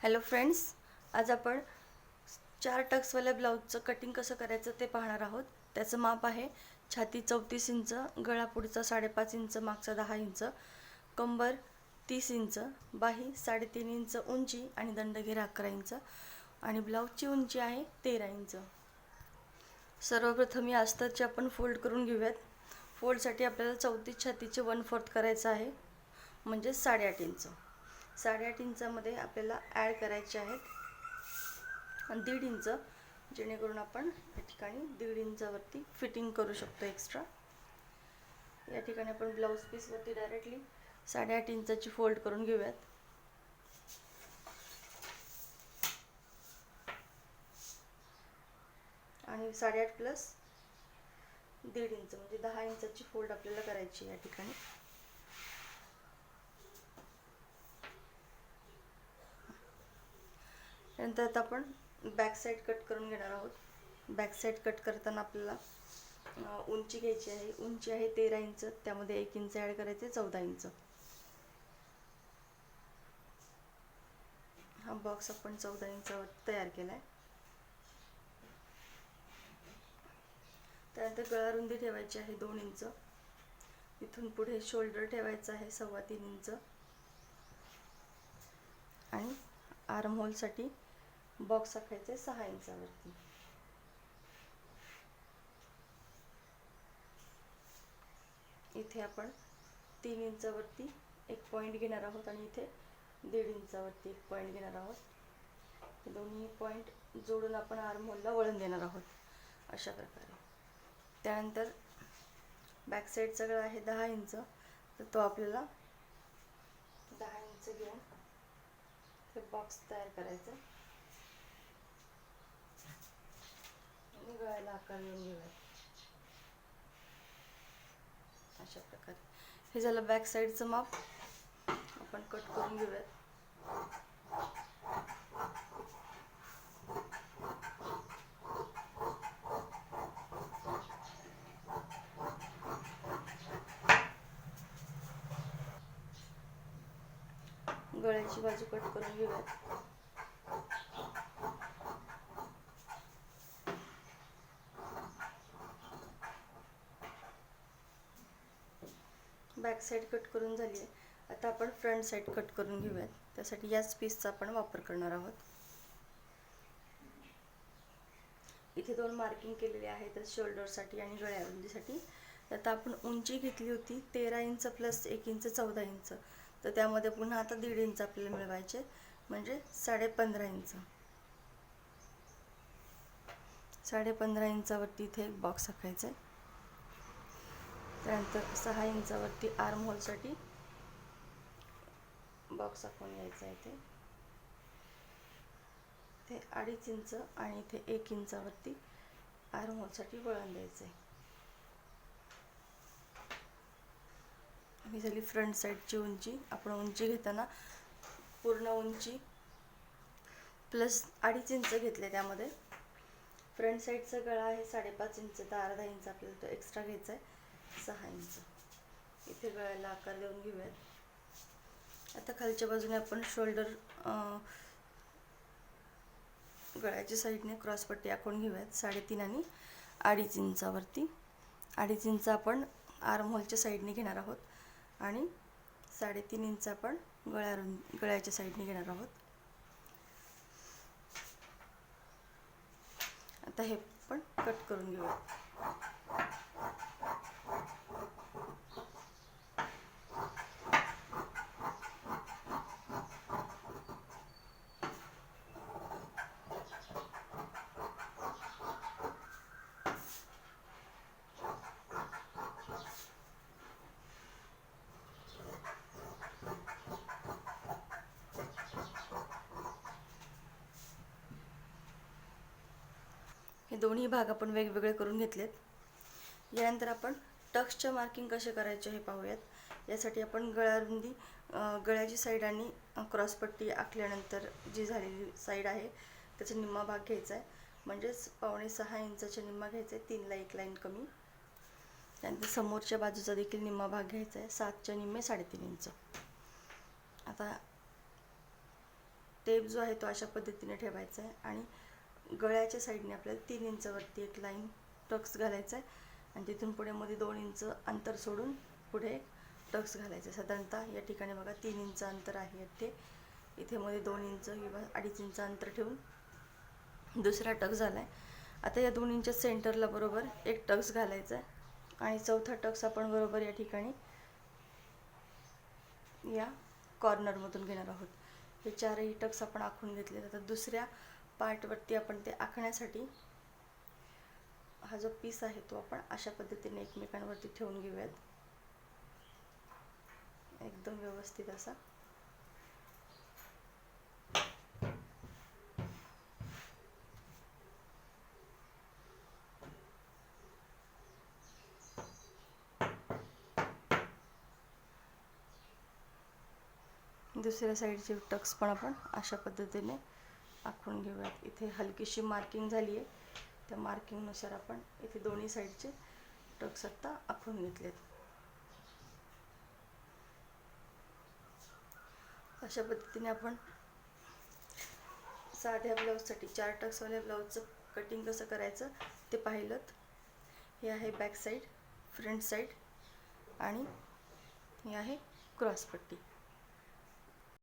Hello friends आज आपण चार टक्सवाल्या ब्लाऊजचं कटिंग कसं करायचं ते पाहणार आहोत. त्याचं माप आहे छाती चौतीस इंच गळा पुढचा साडेपाच इंच मागचा दहा इंच कंबर तीस इंच बाही साडेतीन इंच उंची आणि दंडघेरा अकरा इंच आणि ब्लाऊजची उंची आहे तेरा इंच. सर्वप्रथम या अस्तरचे आपण फोल्ड करून घेऊयात. फोल्डसाठी आपल्याला चौतीस छातीचे वन फोर्थ करायचं आहे म्हणजे साडेआठ इंच. साडेआठ इंचामध्ये आपल्याला ॲड करायचे आहेत. आणि दीड इंच जेणेकरून आपण या ठिकाणी दीड इंचावरती फिटिंग करू शकतो एक्स्ट्रा या ठिकाणी आपण ब्लाऊज पीसवरती डायरेक्टली साडेआठ इंचाची फोल्ड करून घेऊयात. आणि साडेआठ प्लस दीड इंच म्हणजे दहा इंचाची फोल्ड आपल्याला करायची या ठिकाणी. नंतर आता आपण बॅक साईड कट करून घेणार आहोत. बॅक साईड कट करताना आपल्याला उंची घ्यायची आहे. उंची आहे तेरा इंच त्यामध्ये एक इंच ॲड करायचे चौदा इंच. हा बॉक्स आपण चौदा इंच तयार केला आहे त्यानंतर गळा रुंदी ठेवायची आहे दोन इंच. इथून पुढे शोल्डर ठेवायचं आहे सव्वा तीन इंच. आणि आर्म होलसाठी बॉक्स आखायचे सहा इंचावरती. इथे आपण तीन इंचावरती एक पॉईंट घेणार आहोत आणि इथे दीड इंचावरती एक पॉईंट घेणार आहोत. दोन्ही पॉईंट जोडून आपण आर्म वळण देणार आहोत अशा प्रकारे. त्यानंतर बॅक साईड सगळं आहे दहा इंच तर तो आपल्याला दहा इंच घेऊन ते बॉक्स तयार करायचं. गळ्याला आकार अशा प्रकारे. हे झालं बॅक साईडचं माप आपण कट करून घेऊयात. गळ्याची बाजू कट करून घेऊयात. बॅक साईड कट करून झाली आहे. आता आपण फ्रंट साईड कट करून घेऊयात. त्यासाठी याच पीसचा आपण वापर करणार आहोत. इथे दोन मार्किंग केलेले आहेत शोल्डरसाठी आणि गळ्या रुंदीसाठी आता आपण उंची घेतली होती तेरा इंच प्लस एक इंच चौदा इंच तर त्यामध्ये पुन्हा आता दीड इंच आपल्याला मिळवायचे म्हणजे साडे पंधरा इंच साडे पंधरा इंचावरती इथे एक बॉक्स आखायचा आहे. त्यानंतर सहा इंचावरती आर्म होलसाठी बॉक्स आपण घ्यायचा आहे ते ते अडीच इंच आणि इथे एक इंचावरती आर्म होलसाठी वळण द्यायचं आहे. ही झाली फ्रंट साईडची उंची. आपण उंची घेताना पूर्ण उंची प्लस अडीच इंच घेतले त्यामध्ये. फ्रंट साईडचा गळा आहे साडेपाच इंच तर अर्धा इंच आपल्याला तो एक्स्ट्रा घ्यायचा आहे. सहा इंच इथे गळ्याला आकार देऊन घेऊयात. आता खालच्या बाजूने आपण शोल्डर गळ्याच्या साईडने क्रॉसपट्टी आखून घेऊयात. साडेतीन आणि अडीच इंचावरती. अडीच इंच आपण आर्महोलच्या साईडने घेणार आहोत आणि साडेतीन इंच आपण गळ्या गळ्याच्या साईडने घेणार आहोत. आता हे पण कट करून घेऊया दोन्ही भाग आपण वेगवेगळे करून घेतलेत. यानंतर आपण टक्सच्या मार्किंग कसे करायचे हे पाहूयात. यासाठी आपण गळारुंदी गळ्याची साईड आणि क्रॉसपट्टी आखल्यानंतर जी झालेली साईड आहे त्याचा निम्मा भाग घ्यायचा आहे. म्हणजेच पावणे सहा इंचाचा निम्मा घ्यायचा आहे तीनला एक लाईन कमी. त्यानंतर समोरच्या बाजूचा देखील निम्मा भाग घ्यायचा आहे सातच्या निम्मे साडेतीन इंच. आता टेप जो आहे तो अशा पद्धतीने ठेवायचा आहे आणि गळ्याच्या साईडने आपल्याला तीन इंचवरती एक लाईन टक्स घालायचा आहे. आणि तिथून पुढे मध्ये दोन इंच अंतर सोडून पुढे टक्स घालायचं आहे. साधारणतः या ठिकाणी बघा तीन इंच अंतर आहे इथे. इथे मध्ये दोन इंच किंवा अडीच इंच अंतर ठेवून दुसरा टक्स झाला आहे आता या दोन इंच सेंटरला बरोबर एक टक्स घालायचा आहे. आणि चौथा टक्स आपण बरोबर या ठिकाणी या कॉर्नरमधून घेणार आहोत. हे चारही टक्स आपण आखून घेतले आता दुसऱ्या पार्टवरती आपण ते आखण्यासाठी हा जो पीस आहे तो आपण अशा पद्धतीने एकमेकांवरती ठेवून घेऊयात. एकदम व्यवस्थित असा. दुसऱ्या साईडचे टक्स पण आपण अशा पद्धतीने आखून घेऊयात. इथे हलकीशी मार्किंग झाली आहे. त्या मार्किंगनुसार आपण इथे दोन्ही साईडचे टक्स आत्ता आखून घेतलेत. अशा पद्धतीने आपण साध्या ब्लाऊजसाठी चार टक्सवाल्या ब्लाऊजचं कटिंग कसं करायचं ते पाहिलं. हे आहे बॅक साईड फ्रंट साईड आणि हे आहे क्रॉस पट्टी.